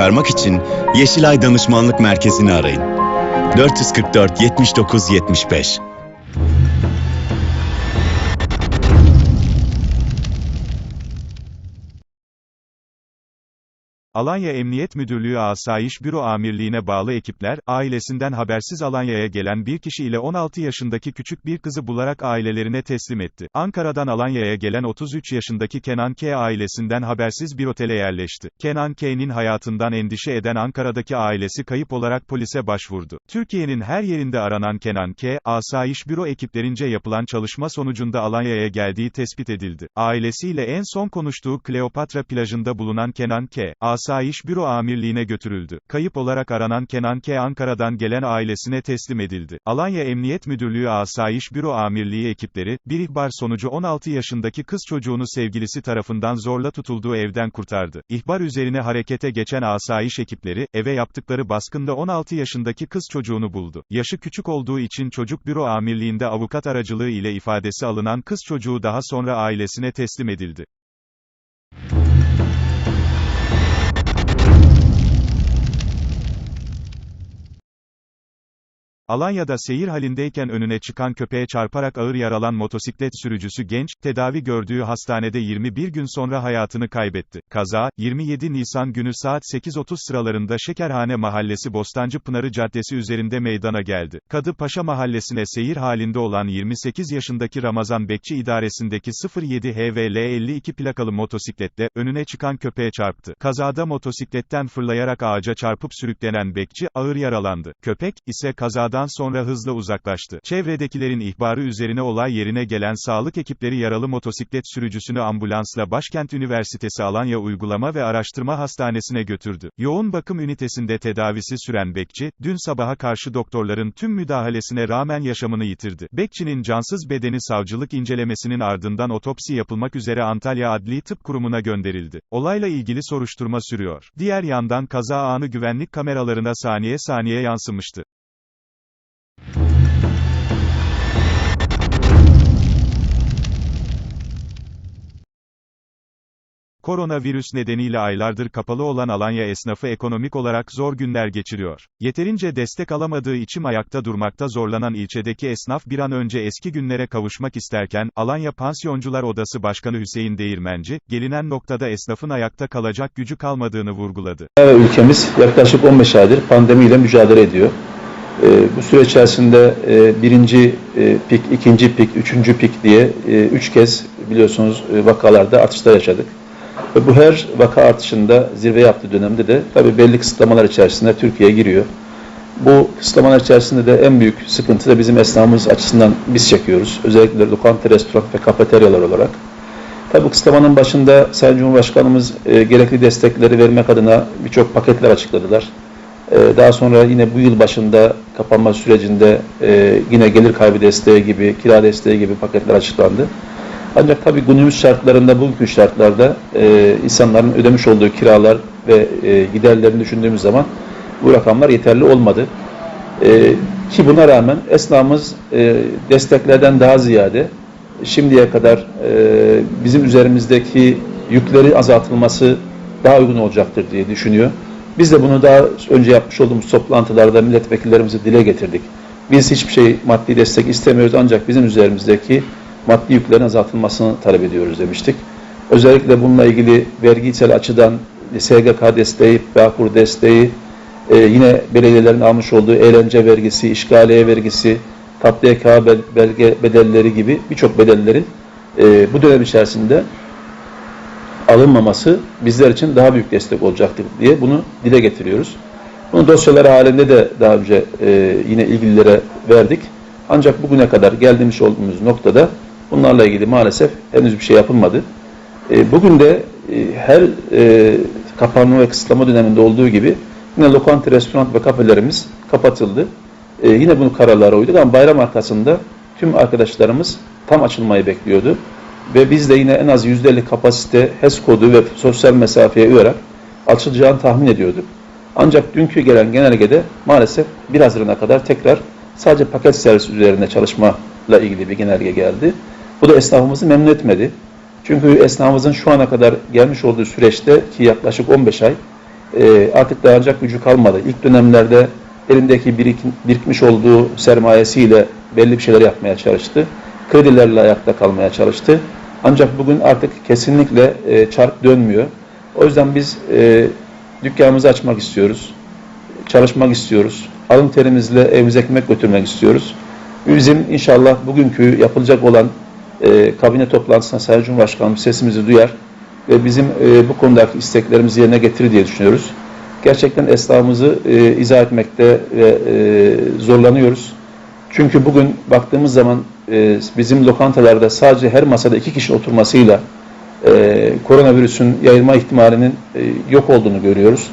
çıkarmak için Yeşilay Danışmanlık Merkezi'ni arayın. 444 79 75 Alanya Emniyet Müdürlüğü Asayiş Büro Amirliğine bağlı ekipler, ailesinden habersiz Alanya'ya gelen bir kişi ile 16 yaşındaki küçük bir kızı bularak ailelerine teslim etti. Ankara'dan Alanya'ya gelen 33 yaşındaki Kenan K. ailesinden habersiz bir otele yerleşti. Kenan K.'nin hayatından endişe eden Ankara'daki ailesi kayıp olarak polise başvurdu. Türkiye'nin her yerinde aranan Kenan K., Asayiş Büro ekiplerince yapılan çalışma sonucunda Alanya'ya geldiği tespit edildi. Ailesiyle en son konuştuğu Kleopatra plajında bulunan Kenan K., Asayiş Büro Amirliğine götürüldü. Kayıp olarak aranan Kenan K. Ankara'dan gelen ailesine teslim edildi. Alanya Emniyet Müdürlüğü Asayiş Büro Amirliği ekipleri, bir ihbar sonucu 16 yaşındaki kız çocuğunu sevgilisi tarafından zorla tutulduğu evden kurtardı. İhbar üzerine harekete geçen asayiş ekipleri, eve yaptıkları baskında 16 yaşındaki kız çocuğunu buldu. Yaşı küçük olduğu için çocuk büro amirliğinde avukat aracılığı ile ifadesi alınan kız çocuğu daha sonra ailesine teslim edildi. Alanya'da seyir halindeyken önüne çıkan köpeğe çarparak ağır yaralan motosiklet sürücüsü genç, tedavi gördüğü hastanede 21 gün sonra hayatını kaybetti. Kaza, 27 Nisan günü saat 8.30 sıralarında Şekerhane Mahallesi Bostancı Pınarı Caddesi üzerinde meydana geldi. Kadı Paşa Mahallesi'ne seyir halinde olan 28 yaşındaki Ramazan Bekçi idaresindeki 07 HVL 52 plakalı motosikletle, önüne çıkan köpeğe çarptı. Kazada motosikletten fırlayarak ağaca çarpıp sürüklenen Bekçi, ağır yaralandı. Köpek, ise kazadan sonra hızla uzaklaştı. Çevredekilerin ihbarı üzerine olay yerine gelen sağlık ekipleri yaralı motosiklet sürücüsünü ambulansla Başkent Üniversitesi Alanya Uygulama ve Araştırma Hastanesi'ne götürdü. Yoğun bakım ünitesinde tedavisi süren Bekçi, dün sabaha karşı doktorların tüm müdahalesine rağmen yaşamını yitirdi. Bekçinin cansız bedeni savcılık incelemesinin ardından otopsi yapılmak üzere Antalya Adli Tıp Kurumu'na gönderildi. Olayla ilgili soruşturma sürüyor. Diğer yandan kaza anı güvenlik kameralarına saniye saniye yansımıştı. Koronavirüs nedeniyle aylardır kapalı olan Alanya esnafı ekonomik olarak zor günler geçiriyor. Yeterince destek alamadığı için ayakta durmakta zorlanan ilçedeki esnaf bir an önce eski günlere kavuşmak isterken, Alanya Pansiyoncular Odası Başkanı Hüseyin Değirmenci, gelinen noktada esnafın ayakta kalacak gücü kalmadığını vurguladı. ülkemiz yaklaşık 15 aydır pandemiyle mücadele ediyor. Ee, bu süre içerisinde e, birinci e, pik, ikinci pik, üçüncü pik diye e, üç kez biliyorsunuz e, vakalarda artışlar yaşadık. Ve bu her vaka artışında zirve yaptığı dönemde de tabii belli kısıtlamalar içerisinde Türkiye giriyor. Bu kısıtlamalar içerisinde de en büyük sıkıntı da bizim esnafımız açısından biz çekiyoruz. Özellikle lokanta, restoran ve kafeteryalar olarak. Tabii bu kısıtlamanın başında Sayın Cumhurbaşkanımız e, gerekli destekleri vermek adına birçok paketler açıkladılar. E, daha sonra yine bu yıl başında kapanma sürecinde e, yine gelir kaybı desteği gibi, kira desteği gibi paketler açıklandı. Ancak tabii günümüz şartlarında, bugünkü şartlarda e, insanların ödemiş olduğu kiralar ve e, giderlerini düşündüğümüz zaman bu rakamlar yeterli olmadı. E, ki buna rağmen esnafımız e, desteklerden daha ziyade şimdiye kadar e, bizim üzerimizdeki yükleri azaltılması daha uygun olacaktır diye düşünüyor. Biz de bunu daha önce yapmış olduğumuz toplantılarda milletvekillerimize dile getirdik. Biz hiçbir şey maddi destek istemiyoruz ancak bizim üzerimizdeki maddi yüklerin azaltılmasını talep ediyoruz demiştik. Özellikle bununla ilgili vergisel açıdan SGK desteği, Bağkur desteği, e, yine belediyelerin almış olduğu eğlence vergisi, işgaliye vergisi, bel- belge bedelleri gibi birçok bedellerin e, bu dönem içerisinde alınmaması bizler için daha büyük destek olacaktır diye bunu dile getiriyoruz. Bunu dosyaları halinde de daha önce e, yine ilgililere verdik. Ancak bugüne kadar geldiğimiz olduğumuz noktada bunlarla ilgili maalesef henüz bir şey yapılmadı. E, bugün de e, her e, kapanma ve kısıtlama döneminde olduğu gibi yine lokanta, restoran ve kafelerimiz kapatıldı. E, yine bunu kararlara uyduk ama bayram arkasında tüm arkadaşlarımız tam açılmayı bekliyordu. Ve biz de yine en az %50 kapasite HES kodu ve sosyal mesafeye uyarak açılacağını tahmin ediyorduk. Ancak dünkü gelen genelgede maalesef 1 Haziran'a kadar tekrar sadece paket servis üzerinde çalışmayla ilgili bir genelge geldi. Bu da esnafımızı memnun etmedi. Çünkü esnafımızın şu ana kadar gelmiş olduğu süreçte ki yaklaşık 15 ay e, artık dayanacak gücü kalmadı. İlk dönemlerde elindeki birikim, birikmiş olduğu sermayesiyle belli bir şeyler yapmaya çalıştı. Kredilerle ayakta kalmaya çalıştı. Ancak bugün artık kesinlikle e, çark dönmüyor. O yüzden biz e, dükkanımızı açmak istiyoruz. Çalışmak istiyoruz. Alın terimizle evimize ekmek götürmek istiyoruz. Bizim inşallah bugünkü yapılacak olan e, kabine toplantısına Sayın Cumhurbaşkanımız sesimizi duyar ve bizim e, bu konudaki isteklerimizi yerine getirir diye düşünüyoruz. Gerçekten esnafımızı e, izah etmekte ve e, zorlanıyoruz. Çünkü bugün baktığımız zaman e, bizim lokantalarda sadece her masada iki kişi oturmasıyla e, koronavirüsün yayılma ihtimalinin e, yok olduğunu görüyoruz.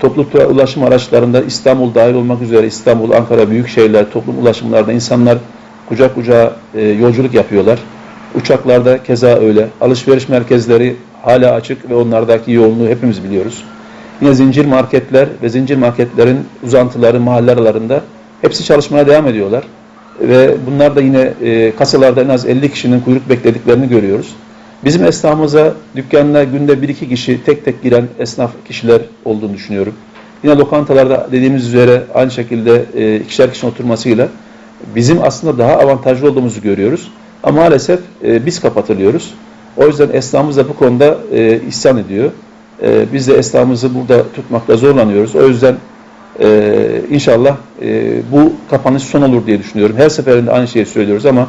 Toplu ulaşım araçlarında İstanbul dahil olmak üzere İstanbul, Ankara büyük şehirler, toplum ulaşımlarda insanlar kucak kucağa e, yolculuk yapıyorlar. Uçaklarda keza öyle. Alışveriş merkezleri hala açık ve onlardaki yoğunluğu hepimiz biliyoruz. Yine zincir marketler ve zincir marketlerin uzantıları mahalle aralarında hepsi çalışmaya devam ediyorlar. Ve bunlar da yine e, kasalarda en az 50 kişinin kuyruk beklediklerini görüyoruz. Bizim esnafımıza dükkanına günde 1-2 kişi tek tek giren esnaf kişiler olduğunu düşünüyorum. Yine lokantalarda dediğimiz üzere aynı şekilde e, ikişer kişinin oturmasıyla bizim aslında daha avantajlı olduğumuzu görüyoruz. Ama maalesef e, biz kapatılıyoruz. O yüzden esnafımız da bu konuda e, isyan ediyor. E, biz de esnafımızı burada tutmakta zorlanıyoruz. O yüzden e, inşallah e, bu kapanış son olur diye düşünüyorum. Her seferinde aynı şeyi söylüyoruz ama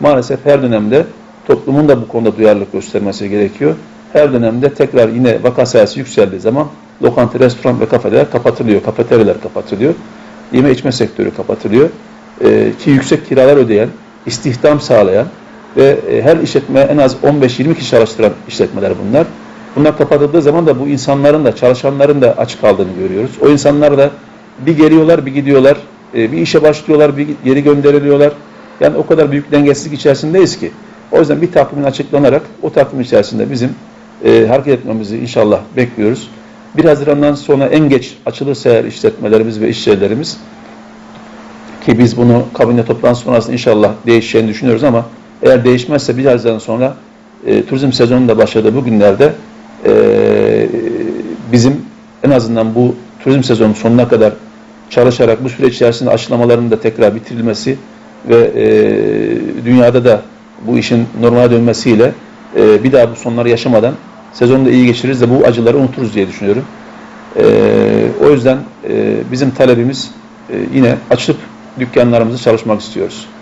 maalesef her dönemde toplumun da bu konuda duyarlılık göstermesi gerekiyor. Her dönemde tekrar yine vaka sayısı yükseldiği zaman lokanta, restoran ve kafeler kapatılıyor, kafeteryalar kapatılıyor. Yeme içme sektörü kapatılıyor. E, ki yüksek kiralar ödeyen, istihdam sağlayan ve e, her işletme en az 15-20 kişi çalıştıran işletmeler bunlar. Bunlar kapatıldığı zaman da bu insanların da çalışanların da aç kaldığını görüyoruz. O insanlar da bir geliyorlar bir gidiyorlar, e, bir işe başlıyorlar bir geri gönderiliyorlar. Yani o kadar büyük dengesizlik içerisindeyiz ki. O yüzden bir takvimin açıklanarak o takvim içerisinde bizim e, hareket etmemizi inşallah bekliyoruz. 1 Haziran'dan sonra en geç açılırsa eğer işletmelerimiz ve işyerlerimiz ki biz bunu kabine toplantısı sonrasında inşallah değişeceğini düşünüyoruz ama eğer değişmezse 1 Haziran sonra e, turizm sezonunun da başladığı bu günlerde e, bizim en azından bu turizm sezonunun sonuna kadar çalışarak bu süreç içerisinde aşılamaların da tekrar bitirilmesi ve e, dünyada da bu işin normale dönmesiyle e, bir daha bu sonları yaşamadan sezonu da iyi geçiririz de bu acıları unuturuz diye düşünüyorum. E, o yüzden e, bizim talebimiz e, yine açıp dükkanlarımızı çalışmak istiyoruz.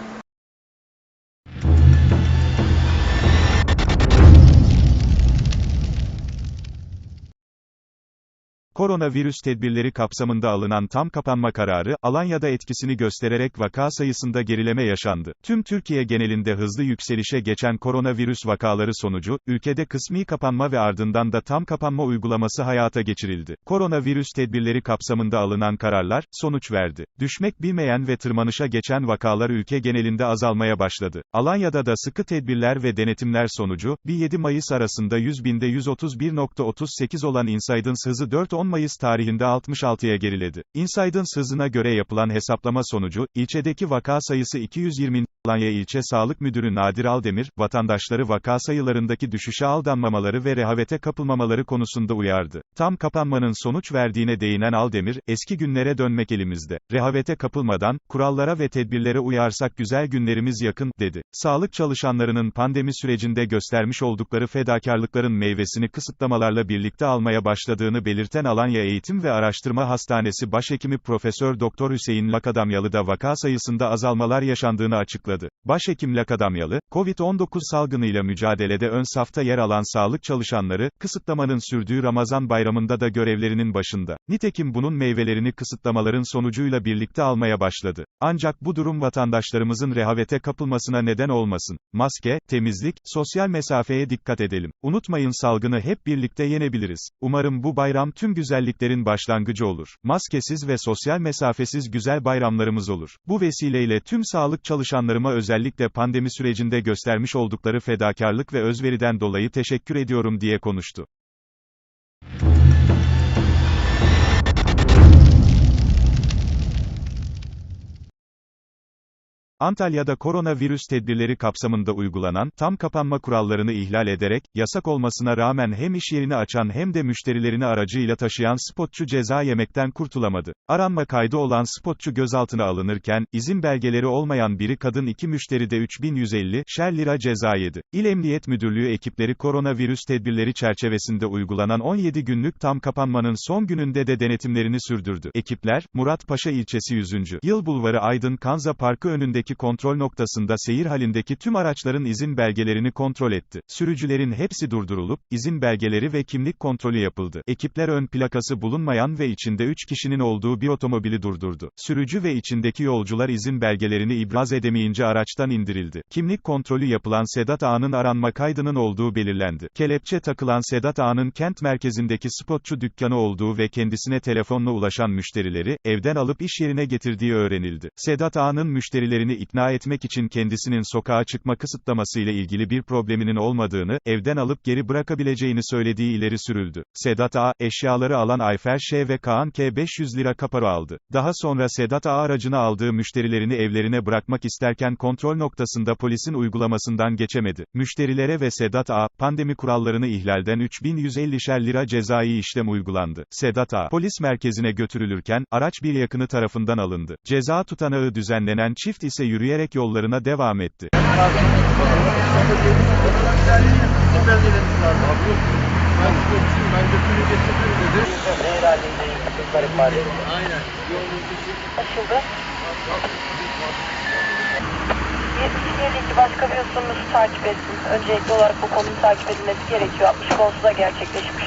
Koronavirüs tedbirleri kapsamında alınan tam kapanma kararı, Alanya'da etkisini göstererek vaka sayısında gerileme yaşandı. Tüm Türkiye genelinde hızlı yükselişe geçen koronavirüs vakaları sonucu, ülkede kısmi kapanma ve ardından da tam kapanma uygulaması hayata geçirildi. Koronavirüs tedbirleri kapsamında alınan kararlar, sonuç verdi. Düşmek bilmeyen ve tırmanışa geçen vakalar ülke genelinde azalmaya başladı. Alanya'da da sıkı tedbirler ve denetimler sonucu, 1-7 Mayıs arasında 100 binde 131.38 olan Insidens hızı 4-10 Mayıs tarihinde 66'ya geriledi. Insidens hızına göre yapılan hesaplama sonucu, ilçedeki vaka sayısı 220. Alanya İlçe Sağlık Müdürü Nadir Aldemir, vatandaşları vaka sayılarındaki düşüşe aldanmamaları ve rehavete kapılmamaları konusunda uyardı. Tam kapanmanın sonuç verdiğine değinen Aldemir, eski günlere dönmek elimizde. Rehavete kapılmadan, kurallara ve tedbirlere uyarsak güzel günlerimiz yakın, dedi. Sağlık çalışanlarının pandemi sürecinde göstermiş oldukları fedakarlıkların meyvesini kısıtlamalarla birlikte almaya başladığını belirten Alanya Eğitim ve Araştırma Hastanesi Başhekimi Profesör Doktor Hüseyin Lakadamyalı da vaka sayısında azalmalar yaşandığını açıkladı. Başhekim Lakadamyalı, COVID-19 salgınıyla mücadelede ön safta yer alan sağlık çalışanları, kısıtlamanın sürdüğü Ramazan bayramında da görevlerinin başında. Nitekim bunun meyvelerini kısıtlamaların sonucuyla birlikte almaya başladı. Ancak bu durum vatandaşlarımızın rehavete kapılmasına neden olmasın. Maske, temizlik, sosyal mesafeye dikkat edelim. Unutmayın salgını hep birlikte yenebiliriz. Umarım bu bayram tüm güzelliklerin başlangıcı olur. Maskesiz ve sosyal mesafesiz güzel bayramlarımız olur. Bu vesileyle tüm sağlık çalışanlarıma özellikle pandemi sürecinde göstermiş oldukları fedakarlık ve özveriden dolayı teşekkür ediyorum diye konuştu. Antalya'da koronavirüs tedbirleri kapsamında uygulanan, tam kapanma kurallarını ihlal ederek, yasak olmasına rağmen hem iş yerini açan hem de müşterilerini aracıyla taşıyan spotçu ceza yemekten kurtulamadı. Aranma kaydı olan spotçu gözaltına alınırken, izin belgeleri olmayan biri kadın iki müşteri de 3150 şer lira ceza yedi. İl Emniyet Müdürlüğü ekipleri koronavirüs tedbirleri çerçevesinde uygulanan 17 günlük tam kapanmanın son gününde de denetimlerini sürdürdü. Ekipler, Muratpaşa ilçesi 100. Yıl Bulvarı Aydın Kanza Parkı önündeki kontrol noktasında seyir halindeki tüm araçların izin belgelerini kontrol etti. Sürücülerin hepsi durdurulup, izin belgeleri ve kimlik kontrolü yapıldı. Ekipler ön plakası bulunmayan ve içinde 3 kişinin olduğu bir otomobili durdurdu. Sürücü ve içindeki yolcular izin belgelerini ibraz edemeyince araçtan indirildi. Kimlik kontrolü yapılan Sedat Ağa'nın aranma kaydının olduğu belirlendi. Kelepçe takılan Sedat Ağa'nın kent merkezindeki spotçu dükkanı olduğu ve kendisine telefonla ulaşan müşterileri, evden alıp iş yerine getirdiği öğrenildi. Sedat Ağa'nın müşterilerini ikna etmek için kendisinin sokağa çıkma kısıtlaması ile ilgili bir probleminin olmadığını, evden alıp geri bırakabileceğini söylediği ileri sürüldü. Sedat Ağa, eşyaları alan Ayfer Ş. ve Kaan K. 500 lira kaparo aldı. Daha sonra Sedat Ağa aracına aldığı müşterilerini evlerine bırakmak isterken kontrol noktasında polisin uygulamasından geçemedi. Müşterilere ve Sedat Ağa, pandemi kurallarını ihlalden 3150'şer lira cezai işlem uygulandı. Sedat Ağa, polis merkezine götürülürken, araç bir yakını tarafından alındı. Ceza tutanağı düzenlenen çift ise yürüyerek yollarına devam etti. Yetkili başka bir usulünüzü takip etsin. Öncelikli olarak bu konunun takip edilmesi gerekiyor. 60 konusunda gerçekleşmiş.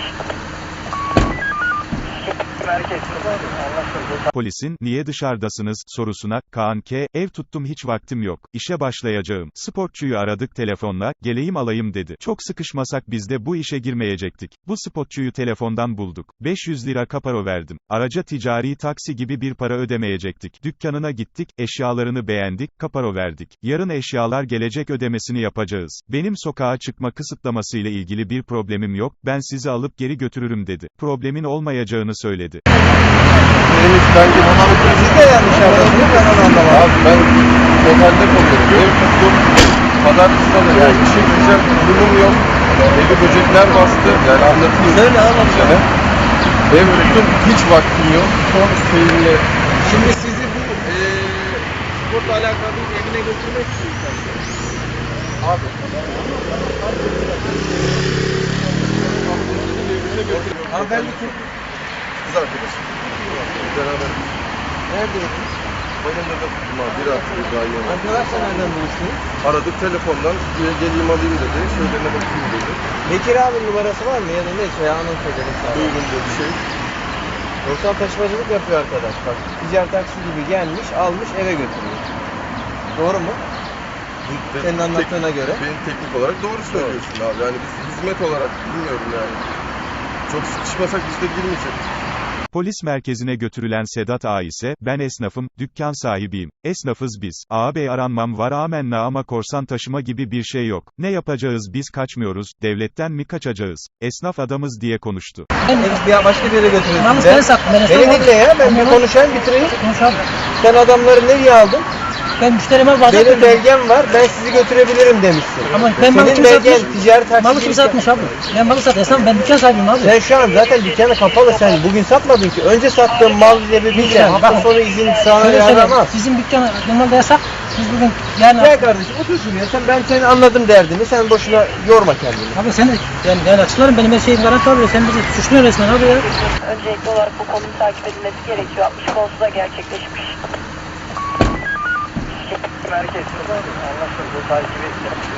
Polisin, niye dışarıdasınız, sorusuna, Kaan K, ev tuttum hiç vaktim yok, işe başlayacağım, sportçuyu aradık telefonla, geleyim alayım dedi. Çok sıkışmasak biz de bu işe girmeyecektik. Bu spotçuyu telefondan bulduk. 500 lira kaparo verdim. Araca ticari taksi gibi bir para ödemeyecektik. Dükkanına gittik, eşyalarını beğendik, kaparo verdik. Yarın eşyalar gelecek ödemesini yapacağız. Benim sokağa çıkma kısıtlaması ile ilgili bir problemim yok, ben sizi alıp geri götürürüm dedi. Problemin olmayacağını söyledi. Benim bence Siz de yanlış anladınız ben onu anlamadım. Abi ben otelde kalıyorum. Ev tuttum. Pazartesi salı yani işe gideceğim. Durumum yok. Evi böcekler bastı. Yani anlatayım. Söyle anlat. Sana. Ev tuttum. Hiç vaktim yok. Son şeyimle Şimdi sizi bu eee sporla alakalı evine götürmek istiyorsan. Abi. Hanımefendi kim? Kız arkadaşım. Beraber. Neredeydiniz? Benim de tuttum abi. Bir hafta bir daha yeni. Arkadaşlar nereden buluştunuz? Aradık telefondan. Gel- Geleyim alayım dedi. Şöyle bakayım dedi. Bekir abinin numarası var mı? Ya da neyse ya anons edelim sana. Buyurun dedi şey. Yoksa taşımacılık yapıyor arkadaş. Bak ticari taksi gibi gelmiş, almış eve götürüyor. Doğru mu? Senin Tek- anlattığına göre. Benim teknik olarak doğru söylüyorsun abi. Yani biz hizmet olarak bilmiyorum yani. Çok sıkışmasak biz de girmeyecektik. Polis merkezine götürülen Sedat Ağa ise, ben esnafım, dükkan sahibiyim, esnafız biz, ağabey aranmam var amenna ama korsan taşıma gibi bir şey yok, ne yapacağız biz kaçmıyoruz, devletten mi kaçacağız, esnaf adamız diye konuştu. Evet, bir başka bir yere götürüyorsun. Namus Ben- beni sattın. Ben Beni dinle ya, ben bir konuşayım bitireyim. Sen adamları nereye aldın? Ben müşterime vaat Benim ettim. belgem var, ben sizi götürebilirim demişsin. Ama ben malı Senin kim belgen satmış? ticari taksi Malı kim satmış abi? Ben malı sat. Esnaf ben dükkan sahibiyim abi. Sen şu an zaten dükkanı kapalı sen bugün satmadın ki. Önce sattığın mal sebebiyle Lütfen, hafta bak. sonu izin sana Şöyle söyleyeyim. yaramaz. Bizim dükkan normalde yasak. Biz bugün yani Gel kardeşim otur şuraya. Sen ben seni anladım derdini. Sen boşuna yorma kendini. Abi sen yani, yani açıklarım benim her şeyim garanti alıyor. Sen bizi suçluyorsun resmen abi ya. Öncelikli olarak bu konunun takip edilmesi gerekiyor. 60 konusunda gerçekleşmiş. Merkez. Anlaşıldı. Takip edilmesi.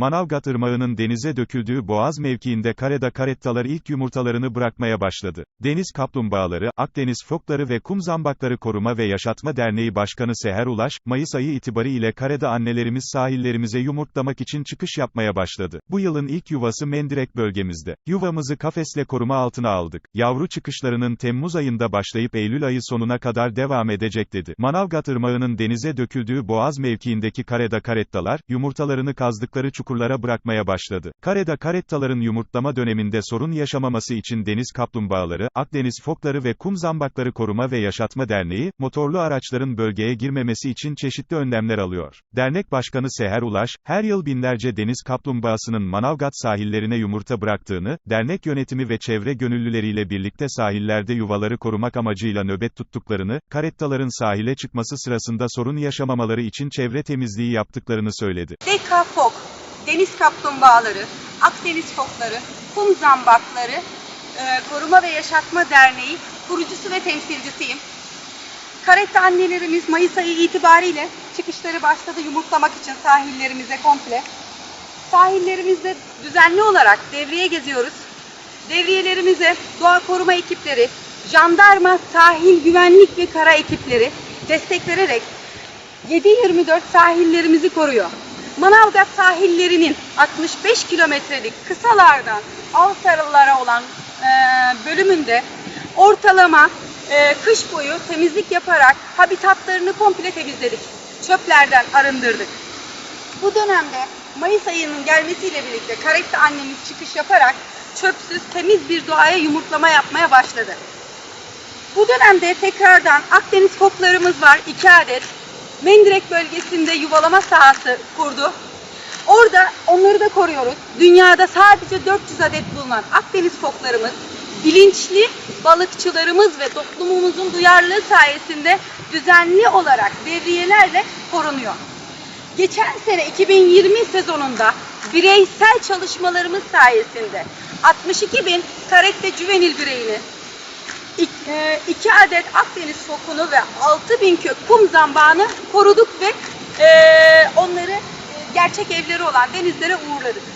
Manavgat Irmağı'nın denize döküldüğü Boğaz mevkiinde kareda karettalar ilk yumurtalarını bırakmaya başladı. Deniz kaplumbağaları, Akdeniz fokları ve kum zambakları Koruma ve Yaşatma Derneği Başkanı Seher Ulaş, Mayıs ayı itibariyle kareda annelerimiz sahillerimize yumurtlamak için çıkış yapmaya başladı. Bu yılın ilk yuvası Mendirek bölgemizde. Yuvamızı kafesle koruma altına aldık. Yavru çıkışlarının Temmuz ayında başlayıp Eylül ayı sonuna kadar devam edecek dedi. Manavgat Irmağı'nın denize döküldüğü Boğaz mevkiindeki kareda karettalar, yumurtalarını kazdıkları çukur çukurlara bırakmaya başladı. Kareda karettaların yumurtlama döneminde sorun yaşamaması için deniz kaplumbağaları, Akdeniz fokları ve kum zambakları koruma ve yaşatma derneği, motorlu araçların bölgeye girmemesi için çeşitli önlemler alıyor. Dernek Başkanı Seher Ulaş, her yıl binlerce deniz kaplumbağasının Manavgat sahillerine yumurta bıraktığını, dernek yönetimi ve çevre gönüllüleriyle birlikte sahillerde yuvaları korumak amacıyla nöbet tuttuklarını, karettaların sahile çıkması sırasında sorun yaşamamaları için çevre temizliği yaptıklarını söyledi. DK Fok, deniz kaplumbağaları, Akdeniz fokları, kum zambakları e, Koruma ve Yaşatma Derneği kurucusu ve temsilcisiyim. Karette annelerimiz Mayıs ayı itibariyle çıkışları başladı yumurtlamak için sahillerimize komple. Sahillerimizde düzenli olarak devriye geziyoruz. Devriyelerimize doğa koruma ekipleri, jandarma, sahil güvenlik ve kara ekipleri destek vererek 7-24 sahillerimizi koruyor. Manavgat sahillerinin 65 kilometrelik kısalardan Altarlılara olan e, bölümünde ortalama e, kış boyu temizlik yaparak habitatlarını komple temizledik. Çöplerden arındırdık. Bu dönemde Mayıs ayının gelmesiyle birlikte Karette annemiz çıkış yaparak çöpsüz temiz bir doğaya yumurtlama yapmaya başladı. Bu dönemde tekrardan Akdeniz foklarımız var 2 adet. Mendirek bölgesinde yuvalama sahası kurdu. Orada onları da koruyoruz. Dünyada sadece 400 adet bulunan Akdeniz foklarımız bilinçli balıkçılarımız ve toplumumuzun duyarlılığı sayesinde düzenli olarak devriyelerle korunuyor. Geçen sene 2020 sezonunda bireysel çalışmalarımız sayesinde 62 bin karette juvenil bireyini, 2 adet Akdeniz fokunu ve 6 bin kök kum zambağını koruduk ve e, onları e, gerçek evleri olan denizlere uğurladık.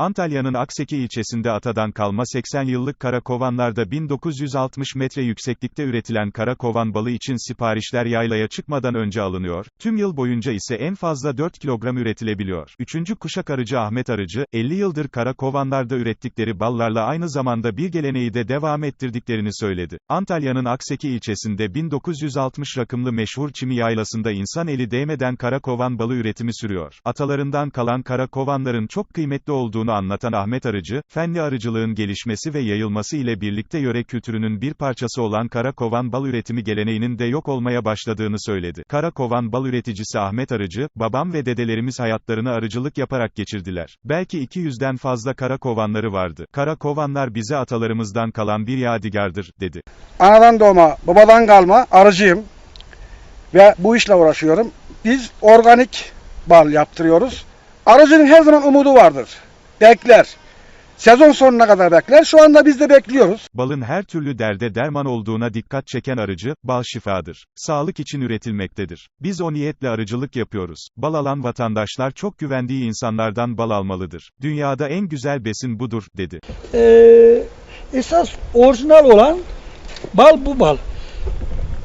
Antalya'nın Akseki ilçesinde atadan kalma 80 yıllık kara kovanlarda 1960 metre yükseklikte üretilen kara kovan balı için siparişler yaylaya çıkmadan önce alınıyor, tüm yıl boyunca ise en fazla 4 kilogram üretilebiliyor. Üçüncü kuşak arıcı Ahmet Arıcı, 50 yıldır kara kovanlarda ürettikleri ballarla aynı zamanda bir geleneği de devam ettirdiklerini söyledi. Antalya'nın Akseki ilçesinde 1960 rakımlı meşhur çimi yaylasında insan eli değmeden kara kovan balı üretimi sürüyor. Atalarından kalan kara kovanların çok kıymetli olduğunu anlatan Ahmet Arıcı, fenli arıcılığın gelişmesi ve yayılması ile birlikte yöre kültürünün bir parçası olan kara kovan bal üretimi geleneğinin de yok olmaya başladığını söyledi. Kara kovan bal üreticisi Ahmet Arıcı, babam ve dedelerimiz hayatlarını arıcılık yaparak geçirdiler. Belki 200'den fazla kara kovanları vardı. Kara kovanlar bize atalarımızdan kalan bir yadigardır, dedi. Anadan doğma, babadan kalma arıcıyım ve bu işle uğraşıyorum. Biz organik bal yaptırıyoruz. Arıcının her zaman umudu vardır. Bekler. Sezon sonuna kadar bekler. Şu anda biz de bekliyoruz. Balın her türlü derde derman olduğuna dikkat çeken arıcı, bal şifadır. Sağlık için üretilmektedir. Biz o niyetle arıcılık yapıyoruz. Bal alan vatandaşlar çok güvendiği insanlardan bal almalıdır. Dünyada en güzel besin budur, dedi. Ee, esas orijinal olan bal bu bal.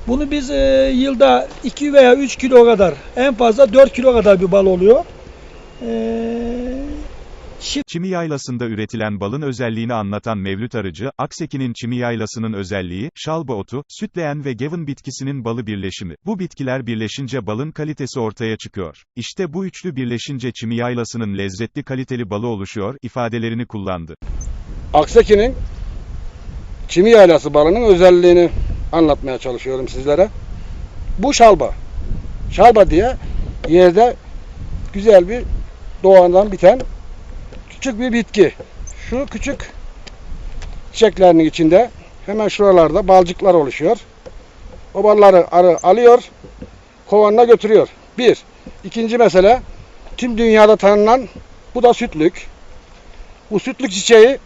Bunu biz e, yılda 2 veya 3 kilo kadar en fazla 4 kilo kadar bir bal oluyor. Ee, şimdi Çimi yaylasında üretilen balın özelliğini anlatan Mevlüt Arıcı, Akseki'nin çimi yaylasının özelliği, şalba otu, sütleğen ve gavın bitkisinin balı birleşimi. Bu bitkiler birleşince balın kalitesi ortaya çıkıyor. İşte bu üçlü birleşince çimi yaylasının lezzetli kaliteli balı oluşuyor, ifadelerini kullandı. Akseki'nin çimi yaylası balının özelliğini anlatmaya çalışıyorum sizlere. Bu şalba. Şalba diye yerde güzel bir doğandan biten küçük bir bitki. Şu küçük çiçeklerinin içinde hemen şuralarda balcıklar oluşuyor. O balları arı alıyor, kovanına götürüyor. Bir. İkinci mesele, tüm dünyada tanınan bu da sütlük. Bu sütlük çiçeği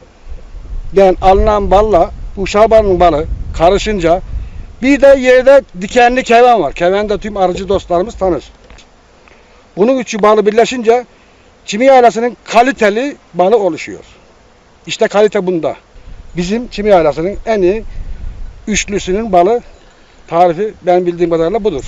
den alınan balla bu şabanın balı karışınca bir de yerde dikenli keven var. Keven de tüm arıcı dostlarımız tanır. Bunun üçü balı birleşince çimi yaylasının kaliteli balı oluşuyor. İşte kalite bunda. Bizim çimi yaylasının en iyi üçlüsünün balı tarifi ben bildiğim kadarıyla budur.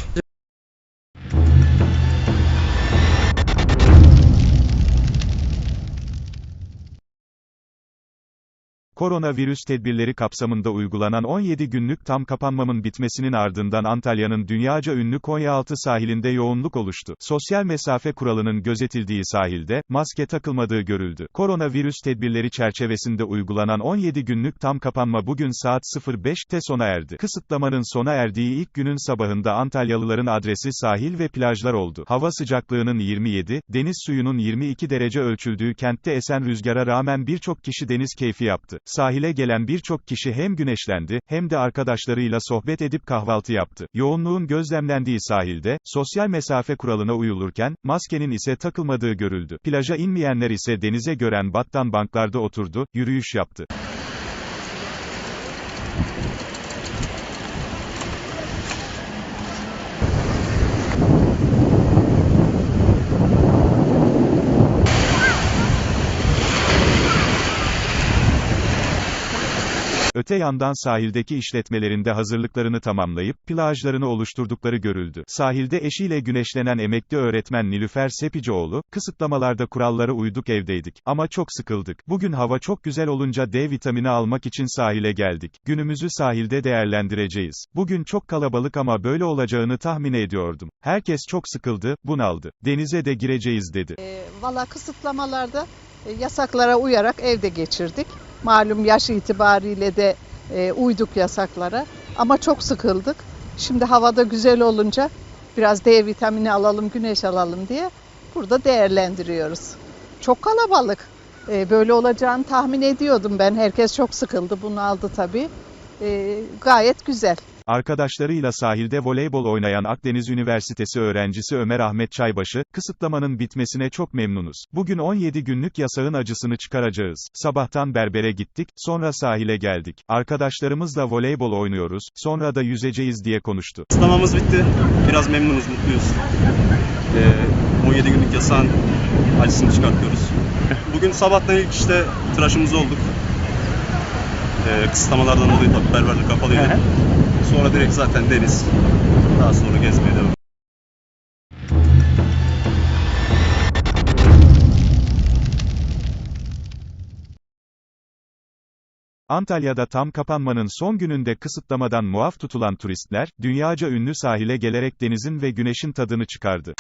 Koronavirüs tedbirleri kapsamında uygulanan 17 günlük tam kapanmanın bitmesinin ardından Antalya'nın dünyaca ünlü Konyaaltı sahilinde yoğunluk oluştu. Sosyal mesafe kuralının gözetildiği sahilde, maske takılmadığı görüldü. Koronavirüs tedbirleri çerçevesinde uygulanan 17 günlük tam kapanma bugün saat 05'te sona erdi. Kısıtlamanın sona erdiği ilk günün sabahında Antalyalıların adresi sahil ve plajlar oldu. Hava sıcaklığının 27, deniz suyunun 22 derece ölçüldüğü kentte esen rüzgara rağmen birçok kişi deniz keyfi yaptı. Sahile gelen birçok kişi hem güneşlendi, hem de arkadaşlarıyla sohbet edip kahvaltı yaptı. Yoğunluğun gözlemlendiği sahilde, sosyal mesafe kuralına uyulurken, maskenin ise takılmadığı görüldü. Plaja inmeyenler ise denize gören battan banklarda oturdu, yürüyüş yaptı. Öte yandan sahildeki işletmelerinde hazırlıklarını tamamlayıp, plajlarını oluşturdukları görüldü. Sahilde eşiyle güneşlenen emekli öğretmen Nilüfer Sepicioğlu, kısıtlamalarda kurallara uyduk evdeydik. Ama çok sıkıldık. Bugün hava çok güzel olunca D vitamini almak için sahile geldik. Günümüzü sahilde değerlendireceğiz. Bugün çok kalabalık ama böyle olacağını tahmin ediyordum. Herkes çok sıkıldı, bunaldı. Denize de gireceğiz dedi. Valla kısıtlamalarda e, yasaklara uyarak evde geçirdik. Malum yaş itibariyle de e, uyduk yasaklara ama çok sıkıldık. Şimdi havada güzel olunca biraz D vitamini alalım, güneş alalım diye burada değerlendiriyoruz. Çok kalabalık. E, böyle olacağını tahmin ediyordum ben. Herkes çok sıkıldı, bunu aldı tabii. E, gayet güzel. Arkadaşlarıyla sahilde voleybol oynayan Akdeniz Üniversitesi öğrencisi Ömer Ahmet Çaybaşı, kısıtlamanın bitmesine çok memnunuz. Bugün 17 günlük yasağın acısını çıkaracağız. Sabahtan berbere gittik, sonra sahile geldik. Arkadaşlarımızla voleybol oynuyoruz, sonra da yüzeceğiz diye konuştu. Kısıtlamamız bitti. Biraz memnunuz, mutluyuz. Ee, 17 günlük yasağın acısını çıkartıyoruz. Bugün sabahtan ilk işte tıraşımız olduk. Ee, kısıtlamalardan dolayı tabii berberlik kapalıydı. Sonra direkt zaten deniz. Daha sonra gezmeye devam. Antalya'da tam kapanmanın son gününde kısıtlamadan muaf tutulan turistler, dünyaca ünlü sahile gelerek denizin ve güneşin tadını çıkardı.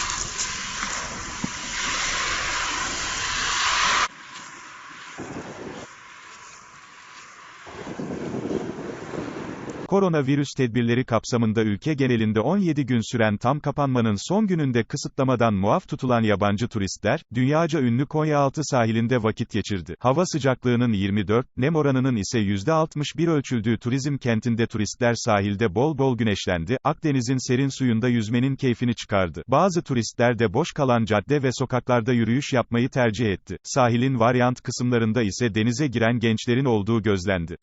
Koronavirüs tedbirleri kapsamında ülke genelinde 17 gün süren tam kapanmanın son gününde kısıtlamadan muaf tutulan yabancı turistler, dünyaca ünlü Konyaaltı sahilinde vakit geçirdi. Hava sıcaklığının 24, nem oranının ise %61 ölçüldüğü turizm kentinde turistler sahilde bol bol güneşlendi, Akdeniz'in serin suyunda yüzmenin keyfini çıkardı. Bazı turistler de boş kalan cadde ve sokaklarda yürüyüş yapmayı tercih etti. Sahilin varyant kısımlarında ise denize giren gençlerin olduğu gözlendi.